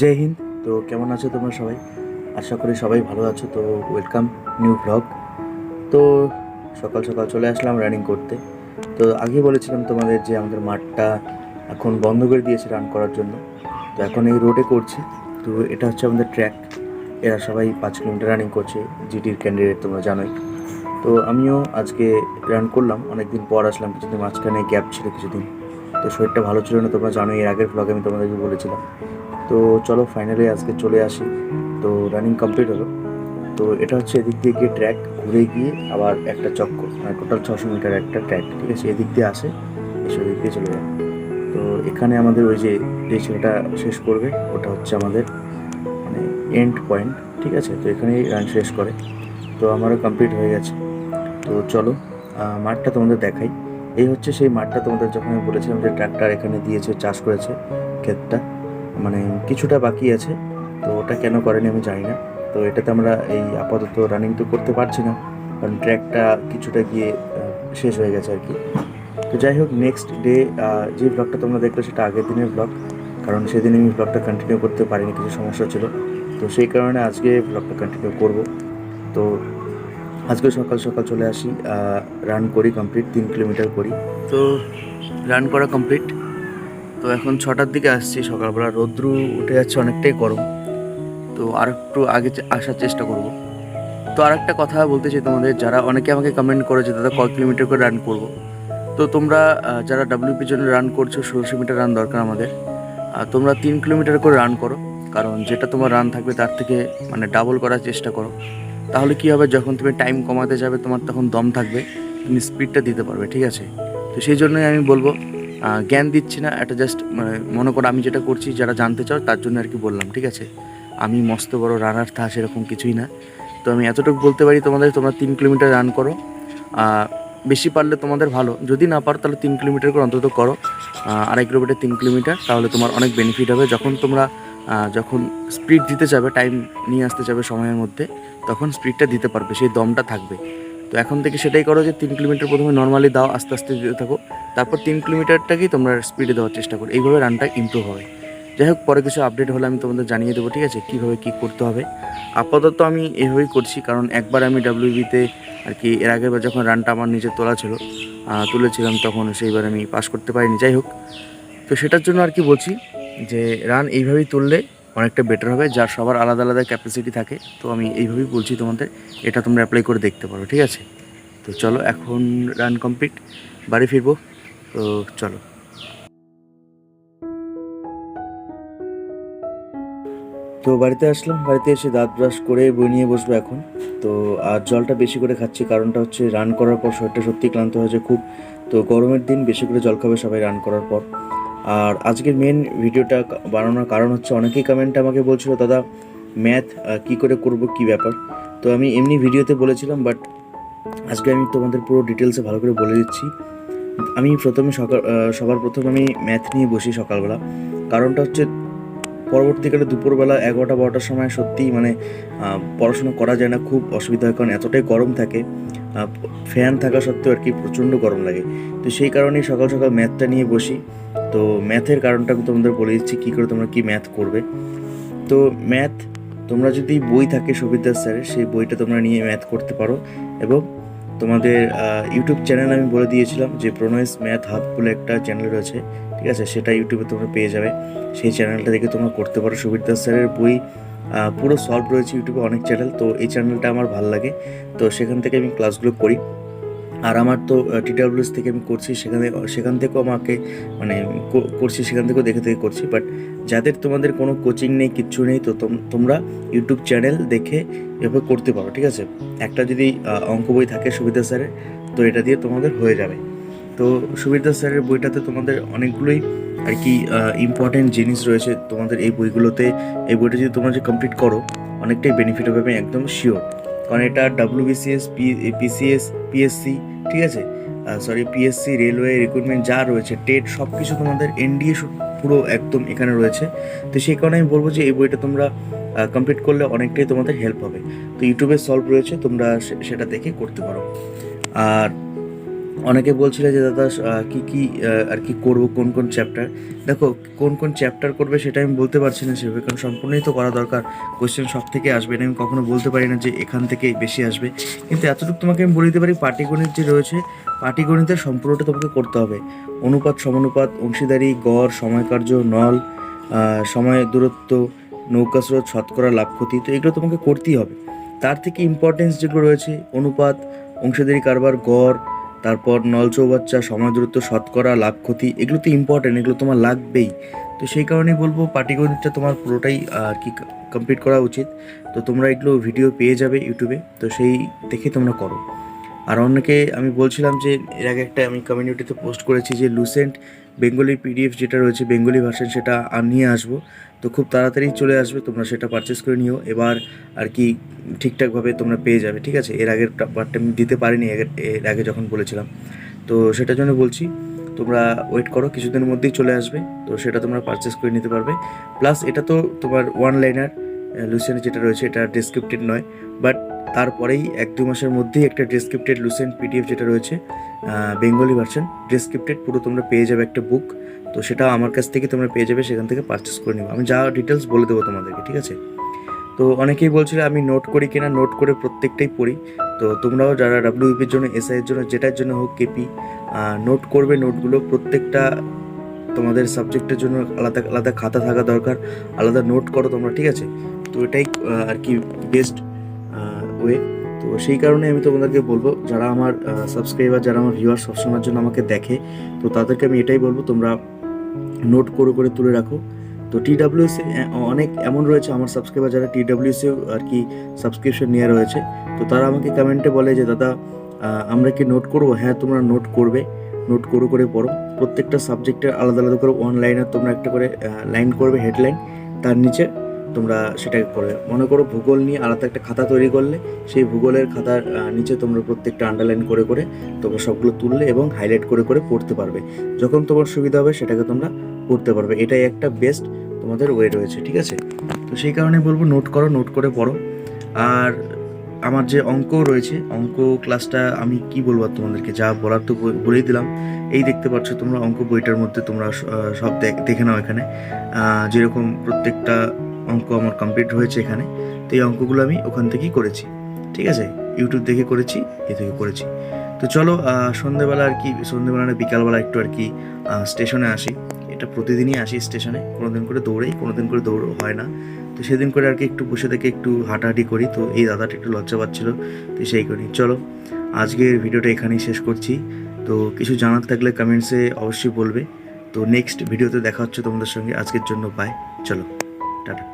জয় হিন্দ। তো কেমন আছো তোমরা সবাই? আশা করি সবাই ভালো আছো, তো ওয়েলকাম নিউ ব্লগ তো সকাল সকাল চলে আসলাম রানিং করতে। তো আগে বলেছিলাম তোমাদের যে আমাদের মাঠটা এখন বন্ধ করে দিয়েছে রান করার জন্য। তো এখন এই রোডে করছি। তো এটা হচ্ছে আমাদের ট্র্যাক এরা সবাই পাঁচ কিলোমিটার রানিং করছে জিটির ক্যান্ডিডেট তোমরা জানোই। তো আমিও আজকে রান করলাম, অনেকদিন পর আসলাম, কিছুদিন মাঝখানে গ্যাপ ছিল কিছুদিন। তো শরীরটা ভালো ছিল না, তোমরা জানোই, এর আগের ব্লগে আমি তোমাদেরকে বলেছিলাম। তো চলো ফাইনালি আজকে চলে আসি। তো রানিং কমপ্লিট হলো। তো এটা হচ্ছে এদিক দিয়ে গিয়ে ট্র্যাক ঘুরে গিয়ে আবার একটা চক্কর মানে টোটাল ছশো মিটার একটা ট্র্যাক ঠিক আছে? এদিক দিয়ে আসে, এসে ওদিক দিয়ে চলে যায়। তো এখানে আমাদের ওই যে যে ছেলেটা শেষ করবে, ওটা হচ্ছে আমাদের মানে এন্ড পয়েন্ট ঠিক আছে? তো এখানেই রান শেষ করে। তো আমারও কমপ্লিট হয়ে গেছে। তো চলো মাঠটা তোমাদের দেখাই। এই হচ্ছে সেই মাঠটা তোমাদের যখন আমি বলেছিলাম যে ট্র্যাক্টর এখানে দিয়েছে, চাষ করেছে ক্ষেতটা। মানে কিছুটা বাকি আছে, তো ওটা কেন করেনি আমি জানি না। তো এটাতে আমরা এই আপাতত রানিং তো করতে পারছি না, কারণ ট্র্যাকটা কিছুটা গিয়ে শেষ হয়ে গেছে আর কি তো যাই হোক নেক্সট ডে যে ব্লগটা তোমরা দেখলে সেটা আগের দিনের ব্লগ কারণ সেদিন আমি ব্লগটা কন্টিনিউ করতে পারিনি, কিছু সমস্যা ছিল। তো সেই কারণে আজকে ব্লগটা কন্টিনিউ করব। তো আজকে সকাল সকাল চলে আসি রান করি কমপ্লিট তিন কিলোমিটার করি। তো রান করা কমপ্লিট তো এখন ছটার দিকে আসছি, সকালবেলা রৌদ্র উঠে যাচ্ছে অনেকটাই গরম। তো আর একটু আগে আসার চেষ্টা করব। তো আর একটা কথা বলতে চাই তোমাদের, যারা অনেকে আমাকে কমেন্ট করেছে দাদা কত কিলোমিটার করে রান করব। তো তোমরা যারা ডাব্লিউপির জন্য রান করছ, ষোলোশো মিটার রান দরকার আমাদের। আর তোমরা তিন কিলোমিটার করে রান করো, কারণ যেটা তোমার রান থাকবে তার থেকে মানে ডাবল করার চেষ্টা করো। তাহলে কি হবে, যখন তুমি টাইম কমাতে যাবে, তোমার তখন দম থাকবে, তুমি স্পিডটা দিতে পারবে, ঠিক আছে? তো সেই জন্যই আমি বলব জ্ঞান দিচ্ছি না এটা জাস্ট মানে মনে করো আমি যেটা করছি, যারা জানতে চাও, তার জন্য আর কি বললাম, ঠিক আছে? আমি মস্ত বড় রানার থা সেরকম কিছুই না। তো আমি এতটুকু বলতে পারি তোমাদের, তোমরা তিন কিলোমিটার রান করো। বেশি পারলে তোমাদের ভালো। যদি না পারো, তাহলে তিন কিলোমিটার করে অন্তত করো। আড়াই কিলোমিটার, তিন কিলোমিটার, তাহলে তোমার অনেক বেনিফিট হবে। যখন তোমরা যখন স্পিড দিতে যাবে টাইম নিয়ে আসতে যাবে সময়ের মধ্যে, তখন স্পিডটা দিতে পারবে, সেই দমটা থাকবে। তো এখন থেকে সেটাই করো যে, তিন কিলোমিটার প্রথমে নর্মালি দাও, আস্তে আস্তে দিতে থাকো। তারপর তিন কিলোমিটারটাকেই তোমরা স্পিডে দেওয়ার চেষ্টা করো। এইভাবে রানটা ইমপ্রুভ হবে। যাই হোক, পরে কিছু আপডেট হলে আমি তোমাদের জানিয়ে দেবো, ঠিক আছে? কীভাবে কী করতে হবে? আপাতত আমি এভাবেই করছি, কারণ একবার আমি ডাব্লিউবিতে আর কি, এর আগের যখন রানটা আমার নিজে তোলা ছিল তুলেছিলাম, তখন সেইবার আমি পাস করতে পারিনি। যাই হোক, তো সেটার জন্য আর কি বলছি যে রান এইভাবেই তুললে অনেকটা বেটার হবে যার সবার আলাদা আলাদা ক্যাপাসিটি থাকে। তো আমি এইভাবেই বলছি তোমাদের, এটা তোমরা অ্যাপ্লাই করে দেখতে পারো, ঠিক আছে? তো চলো, এখন রান কমপ্লিট বাড়ি ফিরবো। তো চলো। তো বাড়িতে আসলাম, বাড়িতে এসে দাঁত ব্রাশ করে বই নিয়ে বসবো এখন। তো, আর জলটা বেশি করে খাচ্ছি, কারণটা হচ্ছে রান করার পর শরীরটা সত্যি ক্লান্ত হয়েছে খুব। তো গরমের দিন বেশি করে জল খাবে সবাই রান করার পর। আর আজকের মেন ভিডিওটা বানানোর কারণ হচ্ছে অনেকেই কমেন্ট আমাকে বলছিল, দাদা ম্যাথ কি করে করব, কি ব্যাপার? তো আমি এমনি ভিডিওতে বলেছিলাম বাট আজকে আমি তোমাদের পুরো ডিটেলসে ভালো করে বলে দিচ্ছি। আমি প্রথমে সকাল সবার প্রথমে আমি ম্যাথ নিয়ে বসি সকালবেলা। কারণটা হচ্ছে পরবর্তীকালে দুপুরবেলা এগারোটা, বারোটার সময় সত্যিই মানে পড়াশোনা করা যায় না, খুব অসুবিধা হয়, কারণ এতটাই গরম থাকে ফ্যান থাকা সত্ত্বেও আর কি প্রচণ্ড গরম লাগে। তো সেই কারণেই সকাল সকাল ম্যাথটা নিয়ে বসি। তো ম্যাথের কারণটা আমি তোমাদের বলে দিচ্ছি, কী করে তোমরা কি ম্যাথ করবে। তো ম্যাথ তোমরা যদি বই থাকে সবিদাস স্যারের সেই বইটা তোমরা নিয়ে ম্যাথ করতে পারো। এবং তোমাদের ইউটিউব চ্যানেল আমি বলে দিয়েছিলাম যে প্রণয়েস ম্যাথ হাব বলে একটা চ্যানেল রয়েছে, ঠিক আছে? সেটা ইউটিউবে তোমরা পেয়ে যাবে। সেই চ্যানেলটা দেখে তোমরা করতে পারো। সুবীর দাস স্যারের বই পুরো সলভ রয়েছে ইউটিউবে অনেক চ্যানেল তো এই চ্যানেলটা আমার ভালো লাগে। তো সেখান থেকে আমি ক্লাসগুলো করি। আর আমার তো টিডাব্লিউএস থেকে আমি করছি, সেখানে, সেখান থেকেও আমাকে মানে করছি, সেখান থেকেও দেখে দেখে করছি। বাট যাদের তোমাদের কোনো কোচিং নেই, কিচ্ছু নেই, তো তোম- তোমরা ইউটিউব চ্যানেল দেখে এভাবে করতে পারো, ঠিক আছে? একটা যদি অঙ্ক বই থাকে সুবিধা স্যারের, তো এটা দিয়ে তোমাদের হয়ে যাবে। তো সুবিধা স্যারের বইটাতে তোমাদের অনেকগুলোই আর কি ইম্পর্টেন্ট জিনিস রয়েছে। তোমাদের এই বইগুলোতে, এই বইটা যদি তোমরা যে কমপ্লিট করো, অনেকটাই বেনিফিট হবে, আমি একদম শিওর কারণ এটা ডাব্লিউবিসিএস পি পিসিএস পিএসসি ঠিক আছে? সরি পিএসসি রেলওয়ে রিক্রুটমেন্ট যা রয়েছে টেট সব কিছু তোমাদের এনডিএ পুরো একদম এখানে রয়েছে। তো সেই কারণে আমি বলব যে এই বইটা তোমরা কমপ্লিট করলে অনেকটাই তোমাদের হেল্প হবে। তো ইউটিউবে সলভ রয়েছে, তোমরা সেটা দেখে করতে পারো। আর অনেকে বলছিলে যে, দাদা কি কি আর কি করব? কোন কোন চ্যাপ্টার দেখো, কোন কোন চ্যাপ্টার করবে সেটা আমি বলতে পারছি না সেভাবে, কারণ সম্পূর্ণই তো করা দরকার। কোয়েশ্চেন সব থেকে আসবে না আমি কখনো বলতে পারি না যে, এখান থেকে বেশি আসবে। কিন্তু এতটুকু তোমাকে আমি বলে দিতে পারি, পাটিগণিত যে রয়েছে, পাটিগণিতের সম্পূর্ণটা তোমাকে করতে হবে। অনুপাত, সমানুপাত, অংশীদারি, গড় সময়কার্য নল সময় দূরত্ব, নৌকা স্রোত, শতকরা, লাভ ক্ষতি, তো এগুলো তোমাকে করতেই হবে। তার থেকে ইম্পর্টেন্স যেগুলো রয়েছে, অনুপাত, অংশীদারি কারবার, গড় তারপর নল চৌবাচ্চা সময় দূরত্ব, শতকরা লাভ ক্ষতি, এগুলো তো ইম্পর্টেন্ট এগুলো তোমার লাগবেই। তো সেই কারণেই বলব পাটিগণিতটা তোমার পুরোটাই আর কি কমপ্লিট করা উচিত। তো তোমরা এগুলো ভিডিও পেয়ে যাবে ইউটিউবে তো সেই দেখে তোমরা করো। আর অনেকে আমি বলছিলাম যে, এর আগে একটা আমি কমিউনিটিতে পোস্ট করেছি যে লুসেন্ট বেঙ্গলি পিডিএফ যেটা রয়েছে, বেঙ্গলি ভার্সন সেটা আর নিয়ে আসব। তো খুব তাড়াতাড়ি চলে আসবে, তোমরা সেটা পারচেস করে নিও। এবার আর কি ঠিকঠাকভাবে তোমরা পেয়ে যাবে, ঠিক আছে? এর আগের পার্টটা আমি দিতে পারিনি, এর- এর আগে যখন বলেছিলাম। তো সেটার জন্য বলছি, তোমরা ওয়েট করো, কিছুদিনের মধ্যেই চলে আসবে। তো সেটা তোমরা পারচেস করে নিতে পারবে। প্লাস এটা তো তোমার ওয়ান লাইনার লুসেন্ট যেটা রয়েছে এটা ডেসক্রিপ্টেড নয় বাট তারপরেই এক দু মাসের মধ্যেই একটা ডেসক্রিপ্টেড লুসেন্ট পিডিএফ যেটা রয়েছে বেঙ্গলি ভার্সন ডেসক্রিপ্টেড পুরো তোমরা পেয়ে যাবে একটা বুক তো সেটা আমার কাছ থেকে তোমরা পেয়ে যাবে, সেখান থেকে পারচেস করে নিবে। আমি যা ডিটেলস বলে দেবো তোমাদেরকে, ঠিক আছে? তো অনেকেই বলছিল আমি নোট করি কিনা নোট করে প্রত্যেকটাই পড়ি, তো তোমরাও যারা ডাব্লিউপির জন্য এসআইয়ের জন্য, যেটার জন্য হোক কেপি নোট করবে নোটগুলো প্রত্যেকটা তোমাদের সাবজেক্টের জন্য আলাদা আলাদা খাতা থাকা দরকার, আলাদা নোট করো তোমরা, ঠিক আছে? তো এটাই আর কি বেস্ট ওয়ে তো সেই কারণে আমি তোমাদেরকে বলব, যারা আমার সাবস্ক্রাইবার যারা আমার ভিউয়ার সবসময়ের জন্য আমাকে দেখে, তো তাদেরকে আমি এটাই বলব, তোমরা নোট করে করে তুলে রাখো। তো টিডাব্লিউএস অনেক এমন রয়েছে আমার সাবস্ক্রাইবার যারা টিডাব্লিউএস আর কি সাবস্ক্রিপশন নিয়ে রয়েছে। তো তারা আমাকে কমেন্টে বলে যে, দাদা আমরা কি নোট করব? হ্যাঁ তোমরা নোট করবে। নোট করে করে পড়ো। প্রত্যেকটা সাবজেক্টের আলাদা আলাদা করে ওয়ান লাইনের তোমরা একটা করে লাইন করবে হেডলাইন তার নিচে তোমরা সেটাকে করবে। মনে করো ভূগোল নিয়ে আলাদা একটা খাতা তৈরি করলে, সেই ভূগোলের খাতার নিচে তোমরা প্রত্যেকটা আন্ডারলাইন করে করে তোমরা সবগুলো তুললে এবং হাইলাইট করে করে পড়তে পারবে। যখন তোমার সুবিধা হবে, সেটাকে তোমরা পড়তে পারবে। এটাই একটা বেস্ট তোমাদের ওয়ে রয়েছে, ঠিক আছে? তো সেই কারণে বলব নোট করো নোট করে পড়ো। আর আমার যে অঙ্ক রয়েছে, অঙ্ক ক্লাসটা আমি কি বলব তোমাদেরকে, যা বলার তো বলেই দিলাম। এই দেখতে পাচ্ছ তোমরা অঙ্ক বইটার মধ্যে তোমরা সব দেখ- নাও এখানে। যেরকম প্রত্যেকটা অঙ্ক আমার কমপ্লিট হয়েছে এখানে, তো এই অঙ্কগুলো আমি ওখান থেকেই করেছি। ঠিক আছে? ইউটিউব দেখে করেছি, এ থেকে করেছি। তো চলো সন্ধেবেলা আর কি, সন্ধেবেলা না বিকালবেলা একটু আর কি স্টেশনে আসি। এটা প্রতিদিনই আসি স্টেশনে। কোনোদিন করে দৌড়াই, কোনোদিন করে দৌড় হয় না। তো সেদিন করে আর কি একটু বসে থেকে একটু হাঁটাহাঁটি করি। তো এই দাদাটা একটু লজ্জা পাচ্ছিল, তো সেই করি। চলো, আজকের ভিডিওটা এখানেই শেষ করছি। তো কিছু জানার থাকলে কমেন্টসে অবশ্যই বলবে। তো নেক্সট ভিডিওতে দেখা হচ্ছে তোমাদের সঙ্গে। আজকের জন্য বাই চলো, টাটা।